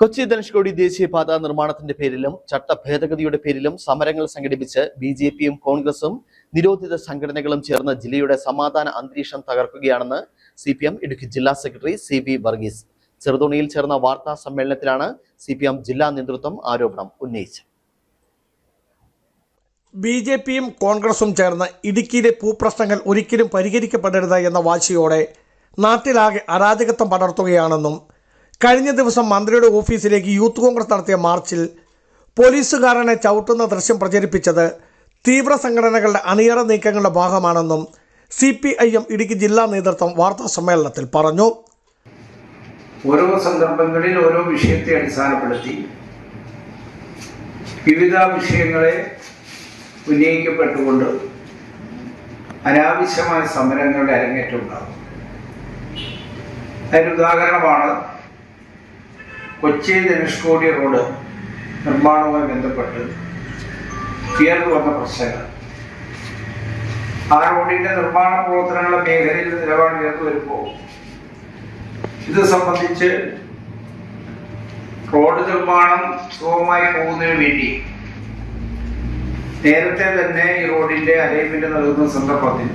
കൊച്ചി ധനുഷ്കോടി ദേശീയപാത നിർമ്മാണത്തിന്റെ പേരിലും ചട്ട ഭേദഗതിയുടെ പേരിലും സമരങ്ങൾ സംഘടിപ്പിച്ച് ബി ജെ പിയും കോൺഗ്രസും നിരോധിത സംഘടനകളും ചേർന്ന് ജില്ലയുടെ സമാധാന അന്തരീക്ഷം തകർക്കുകയാണെന്ന് സി പി എം ഇടുക്കി ജില്ലാ സെക്രട്ടറി സി വി വർഗീസ്. ചെറുതോണിയിൽ ചേർന്ന വാർത്താ സമ്മേളനത്തിലാണ് സി പി എം ജില്ലാ നേതൃത്വം ആരോപണം ഉന്നയിച്ചത്. ബി ജെ പിയും കോൺഗ്രസും ചേർന്ന് ഇടുക്കിയിലെ ഭൂപ്രശ്നങ്ങൾ ഒരിക്കലും പരിഹരിക്കപ്പെടരുത് എന്ന വാശിയോടെ നാട്ടിലാകെ അരാജകത്വം പടർത്തുകയാണെന്നും കഴിഞ്ഞ ദിവസം മന്ത്രിയുടെ ഓഫീസിലേക്ക് യൂത്ത് കോൺഗ്രസ് നടത്തിയ മാർച്ചിൽ പോലീസുകാരനെ ചവിട്ടുന്ന ദൃശ്യം പ്രചരിപ്പിച്ചത് തീവ്ര സംഘടനകളുടെ അണിയറ നീക്കങ്ങളുടെ ഭാഗമാണെന്നും C P I M Idukki ജില്ലാ നേതൃത്വം വാർത്താ സമ്മേളനത്തിൽ പറഞ്ഞു. ഓരോ സന്ദർഭങ്ങളിൽ ഓരോ വിഷയത്തെ അടിസ്ഥാനപ്പെടുത്തി വിവിധ വിഷയങ്ങളെ ഉന്നയിക്കപ്പെട്ടുകൊണ്ട് അനാവശ്യമായ സമരങ്ങളുടെ അരങ്ങേറ്റം ഉണ്ടാകും. അതിന് ഉദാഹരണമാണ് കൊച്ചി ധനുഷ്കോടി റോഡ് നിർമ്മാണവുമായി ബന്ധപ്പെട്ട് ഉയർന്നു വന്ന പ്രശ്നങ്ങൾ ആ റോഡിന്റെ നിർമ്മാണ പ്രവർത്തനങ്ങളുടെ മേഖലയിൽ നിലപാട് ഉയർന്നു വരുമ്പോൾ ഇത് സംബന്ധിച്ച് റോഡ് നിർമ്മാണം സുഗമമായി പോകുന്നതിന് വേണ്ടി നേരത്തെ തന്നെ ഈ റോഡിന്റെ അലൈൻമെന്റ് നൽകുന്ന സന്ദർഭത്തിൽ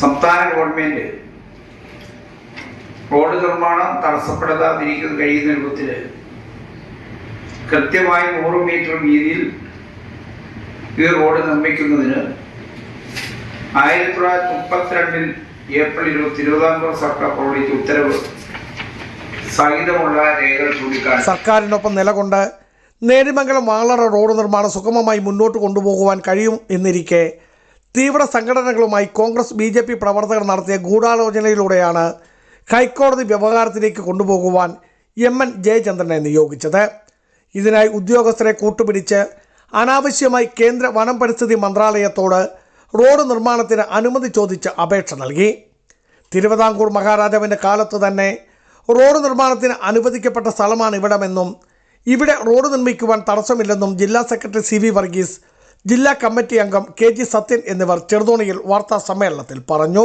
സംസ്ഥാന ഗവൺമെന്റ് റോഡ് നിർമ്മാണം തടസ്സപ്പെടുത്താതിരിക്കുന്ന കഴിയുന്ന രൂപത്തിൽ കൃത്യമായി നൂറ് മീറ്റർ വീതിയിൽ ഈ റോഡ് നിർമ്മിക്കുന്നതിന് ആയിരത്തി തൊള്ളായിരത്തി മുപ്പത്തിരണ്ടിൽ ഏപ്രിൽ ഇരുപത്തി തിരുവിതാംകൂർ സർക്കാർ പുറപ്പെടുവിച്ച ഉത്തരവ് സഹിതമുള്ള രേഖകൾ ചൂണ്ടിക്കാണിച്ചു സർക്കാരിനൊപ്പം നിലകൊണ്ട് നേരിമംഗലം വാളറ റോഡ് നിർമ്മാണം സുഗമമായി മുന്നോട്ട് കൊണ്ടുപോകുവാൻ കഴിയും എന്നിരിക്കെ തീവ്ര സംഘടനകളുമായി കോൺഗ്രസ് ബി പ്രവർത്തകർ നടത്തിയ ഗൂഢാലോചനയിലൂടെയാണ് ഹൈക്കോടതി വ്യവഹാരത്തിലേക്ക് കൊണ്ടുപോകുവാൻ എം എൻ ജയചന്ദ്രനെ നിയോഗിച്ചത്. ഇതിനായി ഉദ്യോഗസ്ഥരെ കൂട്ടുപിടിച്ച് അനാവശ്യമായി കേന്ദ്ര വനം പരിസ്ഥിതി മന്ത്രാലയത്തോട് റോഡ് നിർമ്മാണത്തിന് അനുമതി ചോദിച്ച് അപേക്ഷ നൽകി. തിരുവിതാംകൂർ മഹാരാജാവിന്റെ കാലത്ത് തന്നെ റോഡ് നിർമ്മാണത്തിന് അനുവദിക്കപ്പെട്ട സ്ഥലമാണ് ഇവിടമെന്നും ഇവിടെ റോഡ് നിർമ്മിക്കുവാൻ തടസ്സമില്ലെന്നും ജില്ലാ സെക്രട്ടറി സി വി വർഗീസ് ജില്ലാ കമ്മിറ്റി അംഗം കെ ജി സത്യൻ എന്നിവർ ചെറുതോണിയിൽ വാർത്താ സമ്മേളനത്തിൽ പറഞ്ഞു.